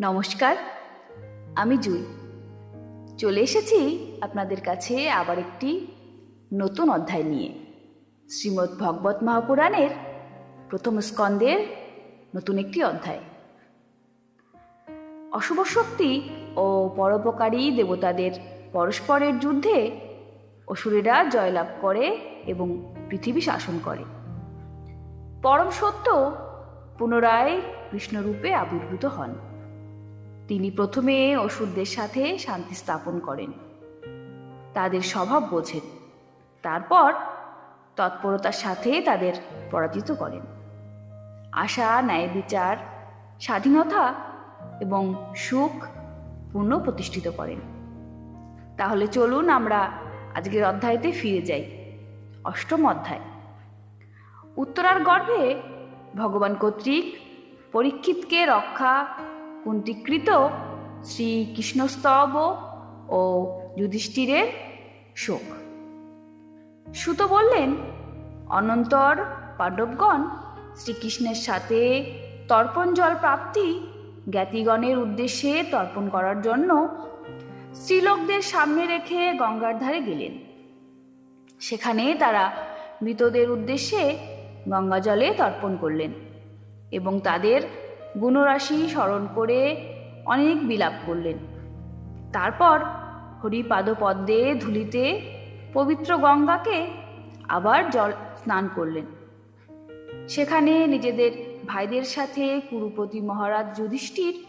নমস্কার, আমি জুই। চলে এসেছি আপনাদের কাছে আবার একটি নতুন অধ্যায় নিয়ে। শ্রীমদ্ ভগবত মহাপুরাণের প্রথম স্কন্দের নতুন একটি অধ্যায়। অশুভ শক্তি ও পরোপকারী দেবতাদের পরস্পরের যুদ্ধে অসুরেরা জয়লাভ করে এবং পৃথিবী শাসন করে। পরম সত্য পুনরায় কৃষ্ণরূপে আবির্ভূত হন। তিনি প্রথমে অসুরদের সাথে শান্তি স্থাপন করেন। তাদের স্বভাব বোঝেন। তারপর তৎপরতার সাথে তাদের পরাজিত করেন। আশা, ন্যায় বিচার, স্বাধীনতা এবং সুখ পূর্ণ প্রতিষ্ঠিত করেন। তাহলে চলুন আমরা আজকের অধ্যায়তে ফিরে যাই। অষ্টম অধ্যায়। উত্তরার গর্ভে ভগবান কর্তৃক পরীক্ষিতকে রক্ষা কুন্তিকৃত শ্রীকৃষ্ণস্তব ও যুধিষ্ঠিরের শোক। সুত বললেন, অনন্তর পাণ্ডবগণ শ্রীকৃষ্ণের সাথে তর্পণ জল প্রাপ্তি জ্ঞাতিগণের উদ্দেশ্যে তর্পণ করার জন্য স্ত্রীলোকদের সামনে রেখে গঙ্গার ধারে গেলেন। সেখানে তারা মৃতদের উদ্দেশ্যে গঙ্গা জলে তর্পণ করলেন এবং তাদের গুণরাশি স্মরণ করে অনেক বিলাপ করলেন। তারপর হরিপাদ পদ্মে ধুলিতে পবিত্র গঙ্গাকে আবার জল স্নান করলেন। সেখানে নিজেদের ভাইদের সাথে কুরুপতি মহারাজ যুধিষ্ঠির,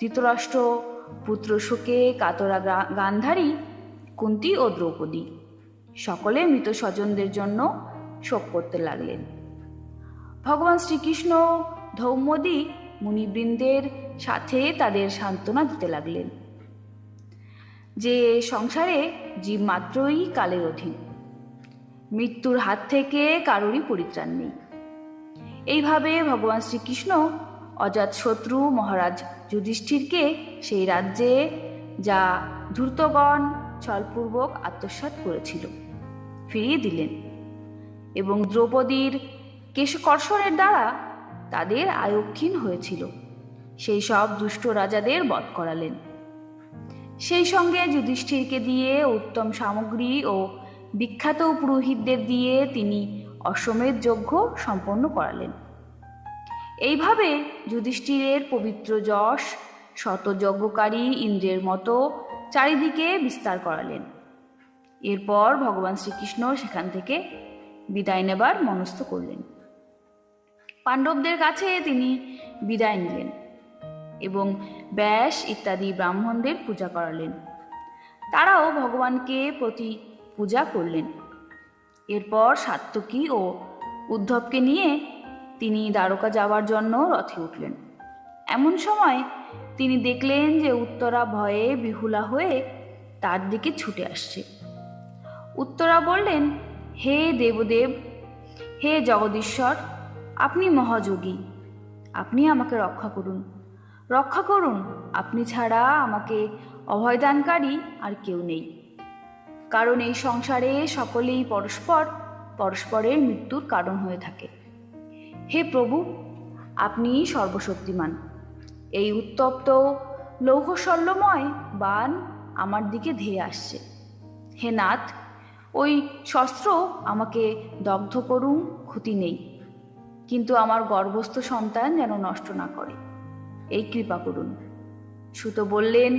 ধৃতরাষ্ট্র পুত্র শোকে কাতরা গান্ধারী, কুন্তি ও দ্রৌপদী সকলে মৃত স্বজনদের জন্য শোক করতে লাগলেন। ভগবান শ্রীকৃষ্ণ ধৌমদী মুনিবৃন্দের সাথে তাদের সান্ত্বনা দিতে লাগলেন। যে সংসারে জীব মাত্রই কালের অধীন। মৃত্যুর হাত থেকে কারোরই পরিত্রাণ নেই। এইভাবে ভগবান শ্রীকৃষ্ণ অজাত শত্রু মহারাজ যুধিষ্ঠিরকে সেই রাজ্যে যা ধূর্তগণ ছলপূর্বক আত্মসাৎ করেছিল, ফিরিয়ে দিলেন এবং দ্রৌপদীর কেশকর্ষণের দ্বারা তাদের আয়ক্ষীণ হয়েছিল। সেই সব দুষ্ট রাজাদের বধ করালেন। সেই সঙ্গে যুধিষ্ঠিরকে দিয়ে উত্তম সামগ্রী ও বিখ্যাত পুরোহিতদের দিয়ে তিনি অশ্বমেধ যজ্ঞ সম্পন্ন করালেন। এইভাবে যুধিষ্ঠিরের পবিত্র যশ, শতযজ্ঞকারী ইন্দ্রের মতো চারিদিকে বিস্তার করালেন। এরপর ভগবান শ্রীকৃষ্ণ সেখান থেকে বিদায় নেবার মনস্থ করলেন। পাণ্ডবদের কাছে তিনি বিদায় নিলেন এবং ব্যাস ইত্যাদি ব্রাহ্মণদের পূজা করালেন। তারাও ভগবানকে প্রতি পূজা করলেন। এরপর সাত্তকী ও উদ্ধবকে নিয়ে তিনি দ্বারকা যাওয়ার জন্য রথে উঠলেন। এমন সময় তিনি দেখলেন যে উত্তরা ভয়ে বিহুলা হয়ে তার দিকে ছুটে আসছে। উত্তরা বললেন, হে দেবদেব, হে জগদীশ্বর আপনি মহাযোগী। আপনি আমাকে রক্ষা করুন। রক্ষা করুন, আপনি ছাড়া আমাকে অভয়দানকারী আর কেউ নেই। কারণ এই সংসারে সকলেই পরস্পর, পরস্পরের মৃত্যুর কারণ হয়ে থাকে। হে প্রভু, আপনি সর্বশক্তিমান। এই উত্তপ্ত, লৌহশল্যময় বান আমার দিকে ধেয়ে আসছে। হে নাথ, ওই শস্ত্র আমাকে দগ্ধ করুন, ক্ষতি নেই। কিন্তু আমার গর্ভস্থ সন্তান যেন নষ্ট না করে। এই কৃপা করুন। সুত বললেন,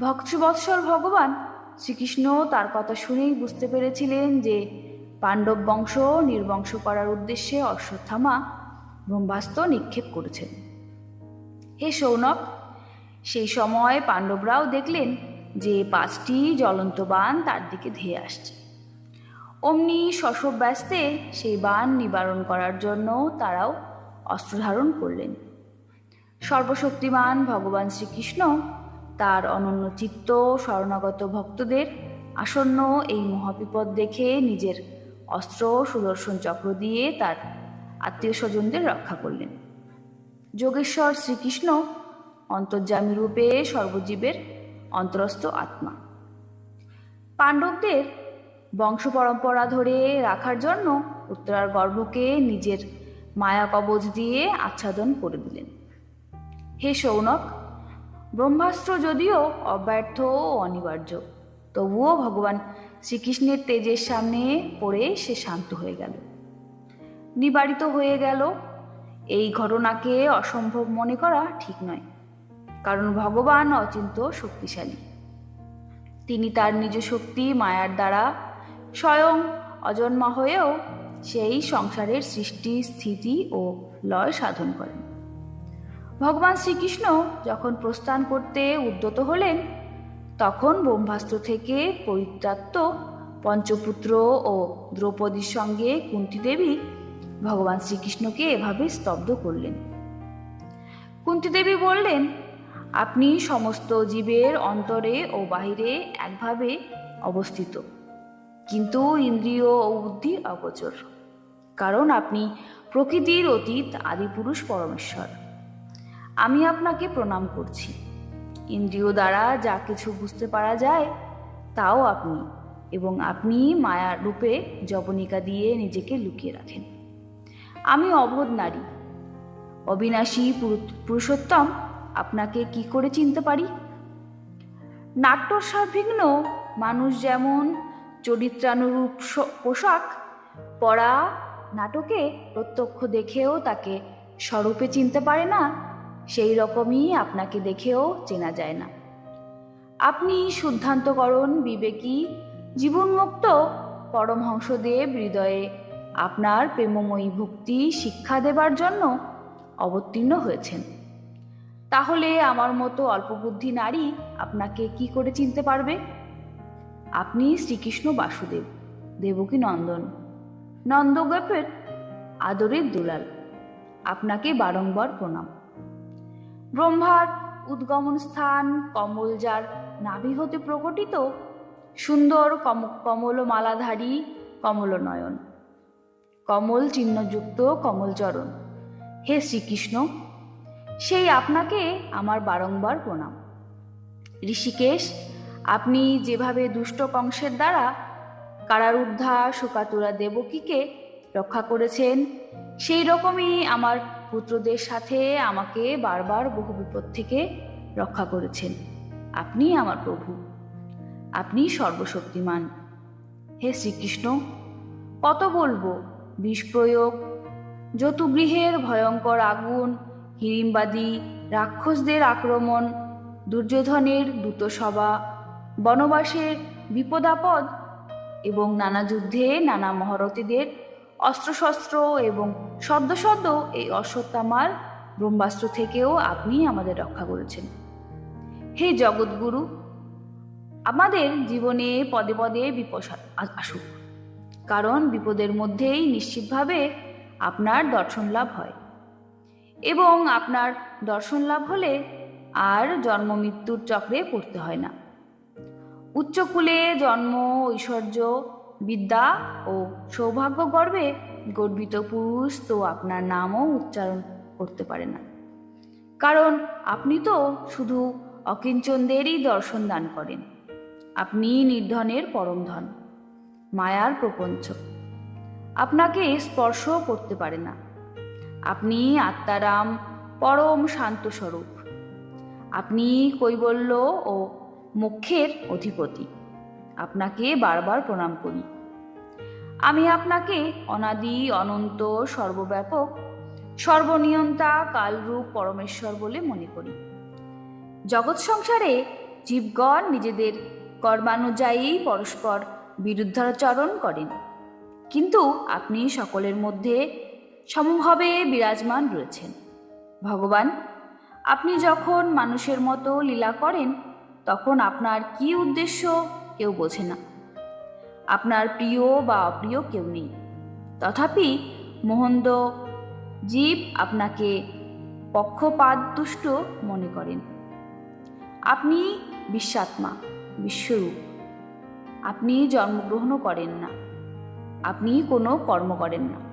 ভক্তবৎসর ভগবান, শ্রীকৃষ্ণ তার কথা শুনেই বুঝতে পেরেছিলেন যে পাণ্ডব বংশ নির্বংশ করার উদ্দেশ্যে অশ্বত্থামা ব্রহ্মাস্ত্র নিক্ষেপ করেছেন। হে সৌনক, সেই সময় পাণ্ডবরাও দেখলেন যে পাঁচটি জ্বলন্ত বান তার দিকে ধেয়ে আসছে। অমনি শশব ব্যস্তে সেই বান নিবারণ করার জন্য তারাও অস্ত্র ধারণ করলেন। সর্বশক্তিমান ভগবান শ্রীকৃষ্ণ, তার অনন্য চিত্ত, শরণাগত ভক্তদের আসন্ন এই মহাবিপদ দেখে নিজের অস্ত্র সুদর্শন চক্র দিয়ে তার আত্মীয় স্বজনদের রক্ষা করলেন। যোগেশ্বর শ্রীকৃষ্ণ অন্তর্যামী রূপে সর্বজীবের অন্তরস্থ আত্মা। পাণ্ডবদের বংশ পরম্পরা ধরে রাখার জন্য উত্তরার গর্ভকে নিজের মায়া কবচ দিয়ে আচ্ছাদন করে দিলেন। হে সৌনক, ব্রহ্মাস্ত্র যদিও অব্যর্থ ও অনিবার্য, তবুও ভগবান শ্রীকৃষ্ণের তেজের সামনে পড়ে সে শান্ত হয়ে গেল। নিবারিত হয়ে গেল। এই ঘটনাকে অসম্ভব মনে করা ঠিক নয়, কারণ ভগবান অচিন্ত শক্তিশালী। তিনি তার নিজ শক্তি মায়ার দ্বারা স্বয়ং অজন্মা হয়েও সেই সংসারের সৃষ্টি, স্থিতি ও লয় সাধন করেন। ভগবান শ্রীকৃষ্ণ যখন প্রস্থান করতে উদ্যত হলেন, তখন ব্রহ্মাস্ত্র থেকে পরিত্রাপ্ত পঞ্চপুত্র ও দ্রৌপদীর সঙ্গে কুন্তি দেবী ভগবান শ্রীকৃষ্ণকে এভাবে স্তব্ধ করলেন। কুন্তি দেবী বললেন, আপনি সমস্ত জীবের অন্তরে ও বাহিরে একভাবে অবস্থিত। কিন্তু ইন্দ্রিয় ও বুদ্ধি অগোচর। কারণ আপনি প্রকৃতির অতীত, আদিপুরুষ, পরমেশ্বর। আমি আপনাকে প্রণাম করছি। ইন্দ্রিয় দ্বারা যা কিছু বুঝতে পারা যায়, তাও আপনি এবং আপনি মায়ার রূপে জবনিকা দিয়ে নিজেকে লুকিয়ে রাখেন। আমি অবোধ নারী। অবিনাশী পুরুষোত্তম, আপনাকে কি করে চিনতে পারি? নাট্যস্বাভিঘ্ন মানুষ যেমন চরিত্রানুরূপ পোশাক পরা নাটকে প্রত্যক্ষ দেখেও তাকে স্বরূপে চিনতে পারে না, সেই রকমই আপনাকে দেখেও চেনা যায় না। আপনি শুদ্ধান্তকরণ বিবেকী, জীবনমুক্ত পরমহংসদেব হৃদয়ে আপনার প্রেমময়ী ভক্তি শিক্ষা দেবার জন্য অবতীর্ণ হয়েছেন। তাহলে আমার মতো অল্পবুদ্ধি নারী আপনাকে কি করে চিনতে পারবে? আপনি শ্রীকৃষ্ণ বাসুদেব, দেবকী নন্দন। নন্দগোপের আদরের দুলাল, আপনাকে বারংবার প্রণাম। ব্রহ্মার উদ্গমন স্থান কমল যার নাভি হতে প্রকটিত সুন্দর কম কমল মালাধারী কমল নয়ন কমল চিহ্নযুক্ত কমলচরণ। হে শ্রীকৃষ্ণ, সেই আপনাকে আমার বারংবার প্রণাম। ঋষিকেশ আপনি যেভাবে দুষ্ট কংসের দ্বারা কারারুদ্ধা শোকাতুরা দেবকীকে রক্ষা করেছেন, সেই রকমই আমার পুত্রদের সাথে আমাকে বারবার বহু বিপদ থেকে রক্ষা করেছেন। আপনি আমার প্রভু। আপনি সর্বশক্তিমান। হে শ্রীকৃষ্ণ, কত বলব বিষ প্রয়োগ যতুগৃহের ভয়ঙ্কর আগুন হিড়িম্বাদী রাক্ষসদের আক্রমণ, দুর্যোধনের দ্রুতসভা বনবাসের বিপদাপদ এবং নানা যুদ্ধে নানা মহারথীদের অস্ত্রশস্ত্র এবং সদ্য সদ্য এই অশ্বত্থামার ব্রহ্মাস্ত্র থেকেও আপনি আমাদের রক্ষা করেছেন। হে জগৎগুরু, আমাদের জীবনে পদে পদে বিপদ আসুক, কারণ বিপদের মধ্যেই নিশ্চিতভাবে আপনার দর্শন লাভ হয়। এবং আপনার দর্শন লাভ হলে আর জন্ম মৃত্যুর চক্রে পড়তে হয় না। উচ্চকুলে জন্ম, ঐশ্বর্য, বিদ্যা ও সৌভাগ্য গর্বে গর্বিত পুরুষ তো আপনার নামও উচ্চারণ করতে পারে না। কারণ আপনি তো শুধু অকিঞ্চনদেরই দর্শন দান করেন। আপনি নির্ধনের পরম ধন, মায়ার প্রপঞ্চ। আপনাকে স্পর্শ করতে পারে না। আপনি আত্মারাম পরম শান্ত স্বরূপ আপনি কৈবল্য ও মোক্ষের অধিপতি। আপনাকে বারবার প্রণাম করি। আমি আপনাকে অনাদি, অনন্ত, সর্বব্যাপক, সর্বনিয়ন্তা, কালরূপ পরমেশ্বর বলে মনে করি। জগৎ সংসারে জীবগণ নিজেদের কর্মানুযায়ী পরস্পর বিরুদ্ধাচরণ করেন। কিন্তু আপনি সকলের মধ্যে সমভাবে বিরাজমান রয়েছেন। ভগবান, আপনি যখন মানুষের মতো লীলা করেন তখন আপনার কি উদ্দেশ্য কেউ বোঝে না। আপনার প্রিয় বা অপ্রিয় কেউ নেই। তথাপি মোহন্দ জীব আপনাকে পক্ষপাতদুষ্ট মনে করেন। আপনি বিশ্বাত্মা, বিশ্বরূপ। আপনি জন্মগ্রহণও করেন না। আপনি কোনো কর্ম করেন না।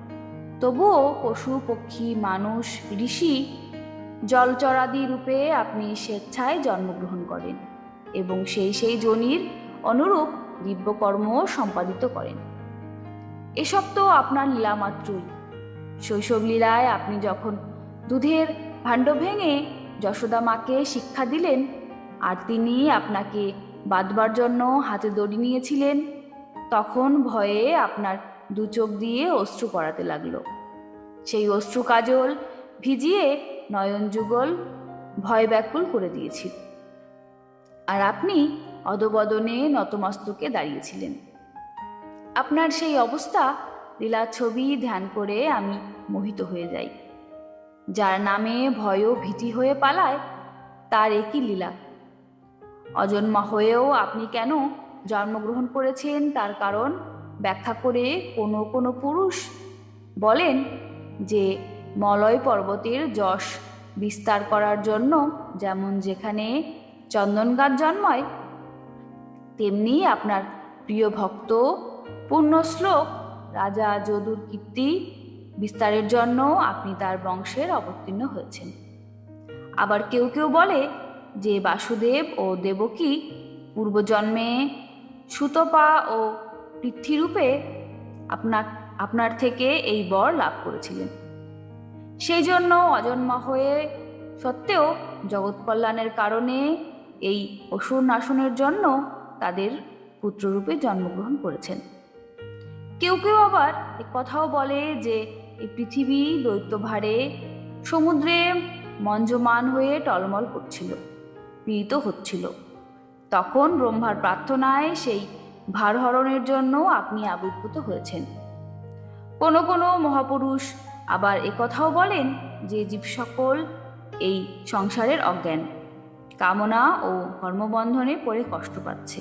তবুও পশু, পক্ষী, মানুষ, ঋষি, জলচরাদি রূপে আপনি স্বেচ্ছায় জন্মগ্রহণ করেন। এবং সেই সেই জনির অনুরূপ দিব্যকর্ম সম্পাদিত করেন। এসব তো আপনার লীলা মাত্রই। শৈশব লীলায় আপনি যখন দুধের ভাণ্ড ভেঙে যশোদা মাকে শিক্ষা দিলেন, আর তিনি আপনাকে বাঁধবার জন্য হাতে দড়ি নিয়েছিলেন, তখন ভয়ে আপনার দু চোখ দিয়ে অশ্রু পড়াতে লাগল। সেই অশ্রু কাজল ভিজিয়ে নয়ন যুগল ভয় ব্যাকুল করে দিয়েছিল। আর আপনি অদবদনে নতমস্তকে দাঁড়িয়েছিলেন। আপনার সেই অবস্থা লীলা ছবি ধ্যান করে আমি মোহিত হয়ে যাই। যার নামে ভয় ভীতি হয়ে পালায়, তার একই লীলা। অজন্মা হয়েও আপনি কেন জন্মগ্রহণ করেছেন তার কারণ ব্যাখ্যা করে কোনো কোনো পুরুষ বলেন যে মলয় পর্বতের যশ বিস্তার করার জন্য যেমন যেখানে চন্দন গাছ জন্মায়। তেমনি আপনার প্রিয় ভক্ত, পূর্ণ শ্লোক, রাজা যদুর কীর্তি, বিস্তারের জন্য আপনি তার বংশের অবতীর্ণ হয়েছেন। আবার কেউ কেউ বলে যে বাসুদেব ও দেবকী পূর্বজন্মে সুতপা ও পৃথ্বীরূপে আপনার আপনার থেকে এই বর লাভ করেছিলেন। সেই জন্য অজন্মা হয়ে সত্ত্বেও জগৎ কল্যাণের কারণে এই অসুর নাশনের জন্য তাদের পুত্ররূপে জন্মগ্রহণ করেছেন। কেউ কেউ আবার এ কথাও বলে যে, এই পৃথিবী দৈত্যভারে সমুদ্রে মঞ্জমান হয়ে টলমল করছিল, পীড়িত হচ্ছিল। তখন ব্রহ্মার প্রার্থনায় সেই ভারহরণের জন্য আপনি আবির্ভূত হয়েছেন। কোনো কোনো মহাপুরুষ আবার একথাও বলেন যে জীব সকল এই সংসারের অজ্ঞান। কামনা ও কর্মবন্ধনে পড়ে কষ্ট পাচ্ছে।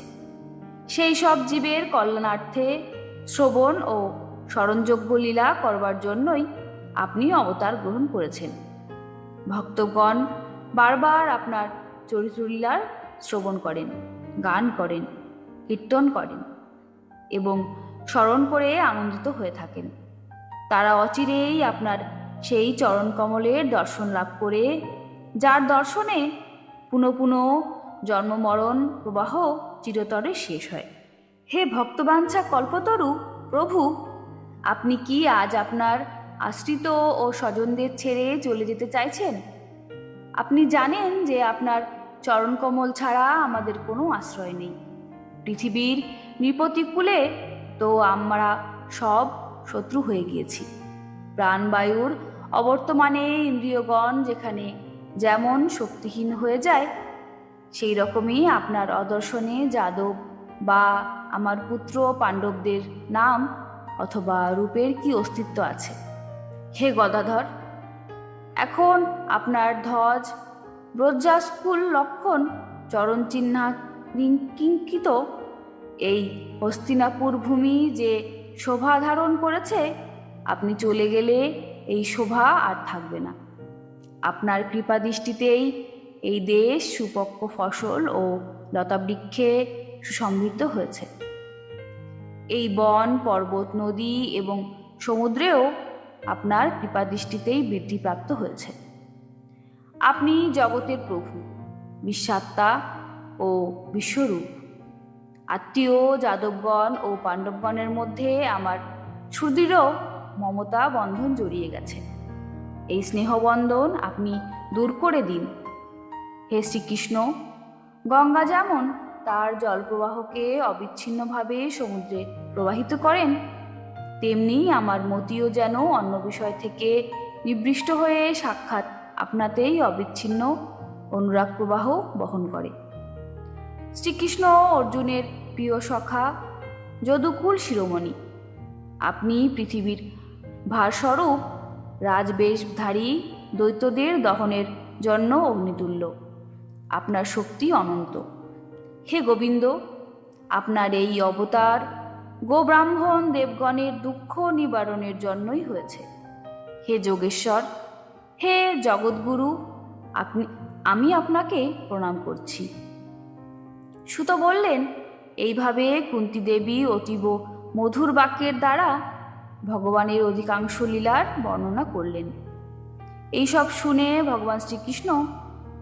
সেই সব জীবের কল্যাণার্থে শ্রবণ ও স্মরণযোগ্য লীলা করবার জন্যই আপনি অবতার গ্রহণ করেছেন। ভক্তগণ বারবার আপনার চরিত্রলীলার শ্রবণ করেন, গান করেন, কীর্তন করেন এবং স্মরণ করে আনন্দিত হয়ে থাকেন। তারা অচিরেই আপনার সেই চরণ কমলের দর্শন লাভ করে, যার দর্শনে পুনঃ পুনঃ জন্মমরণ প্রবাহ চিরতরে শেষ হয়। হে ভক্তবাঞ্ছা কল্পতরু, প্রভু, আপনি কি আজ আপনার আশ্রিত ও স্বজনদের ছেড়ে চলে যেতে চাইছেন? আপনি জানেন যে আপনার চরণকমল ছাড়া আমাদের কোনো আশ্রয় নেই। পৃথিবীর নৃপতিকূলে তো আমরা সব শত্রু হয়ে গিয়েছি। প্রাণবায়ুর অবর্তমানে ইন্দ্রিয়গণ যেখানে যেমন শক্তিহীন হয়ে যায়, সেই রকমই আপনার অদর্শনে যাদব বা আমার পুত্র পাণ্ডবদের নাম অথবা রূপের কি অস্তিত্ব আছে? হে গদাধর, এখন আপনার ধ্বজ ব্রজ্জাস্কুল লক্ষণ চরণ চিহ্না কিঙ্কিত, এই হস্তিনাপুর ভূমি যে শোভা ধারণ করেছে, আপনি চলে গেলে এই শোভা আর থাকবে না। আপনার কৃপা দৃষ্টিতেই এই দেশ সুপক্ষ ফসল ও লতাবৃক্ষে সুসমৃদ্ধ হয়েছে। এই বন, পর্বত, নদী এবং সমুদ্রেও আপনার কৃপা দৃষ্টিতেই বৃদ্ধিপ্রাপ্ত হয়েছে। আপনি জগতের প্রভু, বিশ্বাত্মা ও বিশ্বরূপ। আত্মীয়, যাদবগণ ও পাণ্ডবগণের মধ্যে আমার সুদৃঢ় মমতা বন্ধন জড়িয়ে গেছে। এই স্নেহবন্ধন আপনি দূর করে দিন। হে শ্রীকৃষ্ণ, গঙ্গা যেমন তার জলপ্রবাহকে অবিচ্ছিন্নভাবে সমুদ্রে প্রবাহিত করেন, তেমনি আমার মতিও যেন অন্য বিষয় থেকে নিবৃষ্ট হয়ে সাক্ষাৎ আপনাতেই অবিচ্ছিন্ন অনুরাগ প্রবাহ বহন করে। শ্রীকৃষ্ণ অর্জুনের প্রিয় সখা যদুকুল শিরোমণি, আপনি পৃথিবীর ভারস্বরূপ রাজবেশধারী দৈত্যদের দহনের জন্য অগ্নিতুল্য। আপনার শক্তি অনন্ত। হে গোবিন্দ, আপনার এই অবতার গোব্রাহ্মণ দেবগণের দুঃখ নিবারণের জন্যই হয়েছে। হে যোগেশ্বর, হে জগৎগুরু আপনি, আমি আপনাকে প্রণাম করছি। সুত বললেন, এইভাবে কুন্তি দেবী অতীব মধুর বাক্যের দ্বারা ভগবানের অধিকাংশ লীলার বর্ণনা করলেন। এইসব শুনে ভগবান শ্রীকৃষ্ণ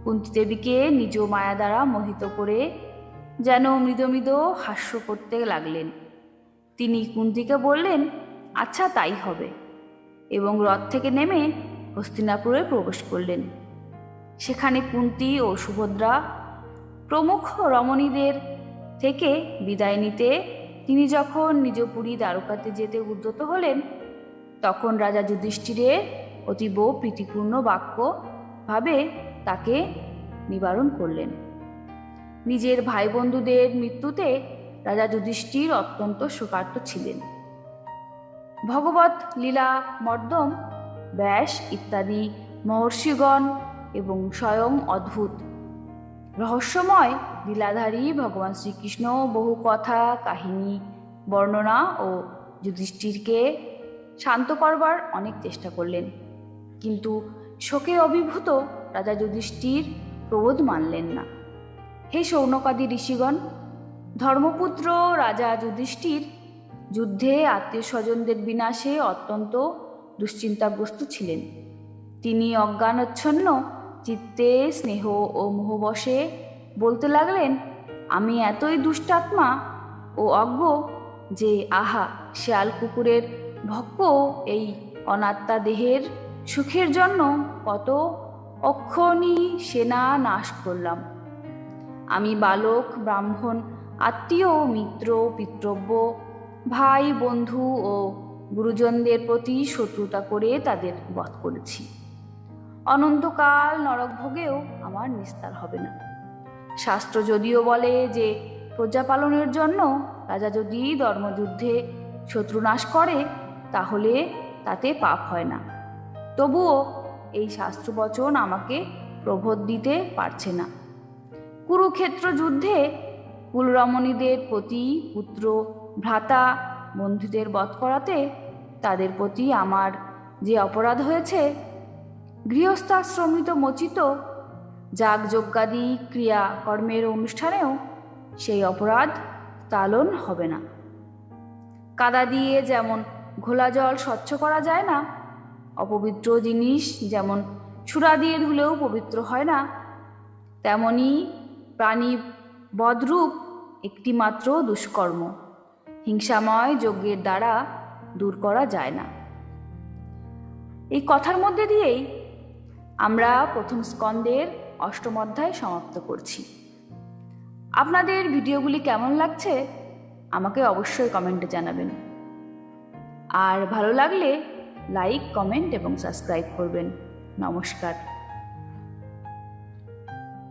কুন্তি দেবীকে নিজ মায়া দ্বারা মোহিত করে যেন মৃদ মৃদ হাস্য করতে লাগলেন। তিনি কুন্তিকে বললেন আচ্ছা তাই হবে। এবং রথ থেকে নেমে হস্তিনাপুরে প্রবেশ করলেন। সেখানে কুন্তি ও সুভদ্রা প্রমুখ রমণীদের থেকে বিদায় নিতে তিনি যখন নিজ পুরী দ্বারকাতে যেতে উদ্যত হলেন, তখন রাজা যুধিষ্ঠিরের অতীব প্রীতিপূর্ণ বাক্য ভাবে তাকে নিবারণ করলেন। নিজের ভাই বন্ধুদের মৃত্যুতে রাজা যুধিষ্ঠির অত্যন্ত শোকার্ত ছিলেন। ভগবত লীলা, মর্দম, ব্যাস ইত্যাদি মহর্ষিগণ এবং স্বয়ং অদ্ভুত রহস্যময় লীলাধারী ভগবান শ্রীকৃষ্ণ বহু কথা, কাহিনী, বর্ণনা ও যুধিষ্ঠিরকে শান্ত করবার অনেক চেষ্টা করলেন। কিন্তু শোকে অভিভূত রাজা যুধিষ্ঠির প্রবোধ মানলেন না। হে সৌনকাদি ঋষিগণ, ধর্মপুত্র রাজা যুধিষ্ঠির যুদ্ধে আত্মীয় স্বজনদের বিনাশে অত্যন্ত দুশ্চিন্তাগ্রস্ত ছিলেন। তিনি অজ্ঞানচ্ছন্ন চিত্তে স্নেহ ও মোহবশে বলতে লাগলেন, আমি এতই দুষ্টাত্মা ও অজ্ঞ যে আহা, শেয়াল কুকুরের ভক্ক এই অনাত্মা দেহের সুখের জন্য কত অক্ষণী সেনা নাশ করলাম। আমি বালক, ব্রাহ্মণ, আত্মীয়, মিত্র, পিতৃব্য, ভাই, বন্ধু ও গুরুজনদের প্রতি শত্রুতা করে তাদের বধ করেছি। অনন্তকাল নরক ভোগেও আমার নিস্তার হবে না। শাস্ত্র যদিও বলে যে প্রজা পালনের জন্য রাজা যদি ধর্মযুদ্ধে শত্রু নাশ করে, তাহলে তাতে পাপ হয় না। তবুও এই শাস্ত্রবচন আমাকে প্রবোধ দিতে পারছে না। কুরুক্ষেত্র যুদ্ধে কুলরমণীদের প্রতি পুত্র, ভ্রাতা, বন্ধুদের বধ করাতে তাদের প্রতি আমার যে অপরাধ হয়েছে গৃহস্থাশ্রমিত মোচিত যাগযজ্ঞাদি ক্রিয়া কর্মের অনুষ্ঠানেও সেই অপরাধ তালন হবে না। কাদা দিয়ে যেমন ঘোলা জল স্বচ্ছ করা যায় না, অপবিত্র জিনিস যেমন সুরা দিয়ে ধুলেও পবিত্র হয় না, তেমনি প্রাণী বদরূপ একটি মাত্র দুষ্কর্ম, হিংসাময় যজ্ঞের দ্বারা দূর করা যায় না। এই কথার মধ্যে দিয়েই আমরা প্রথম স্কন্দের অষ্টম অধ্যায় সমাপ্ত করছি। আপনাদের ভিডিওগুলি কেমন লাগছে, আমাকে অবশ্যই কমেন্টে জানাবেন। আর ভালো লাগলে লাইক, কমেন্ট এবং সাবস্ক্রাইব করবেন। নমস্কার।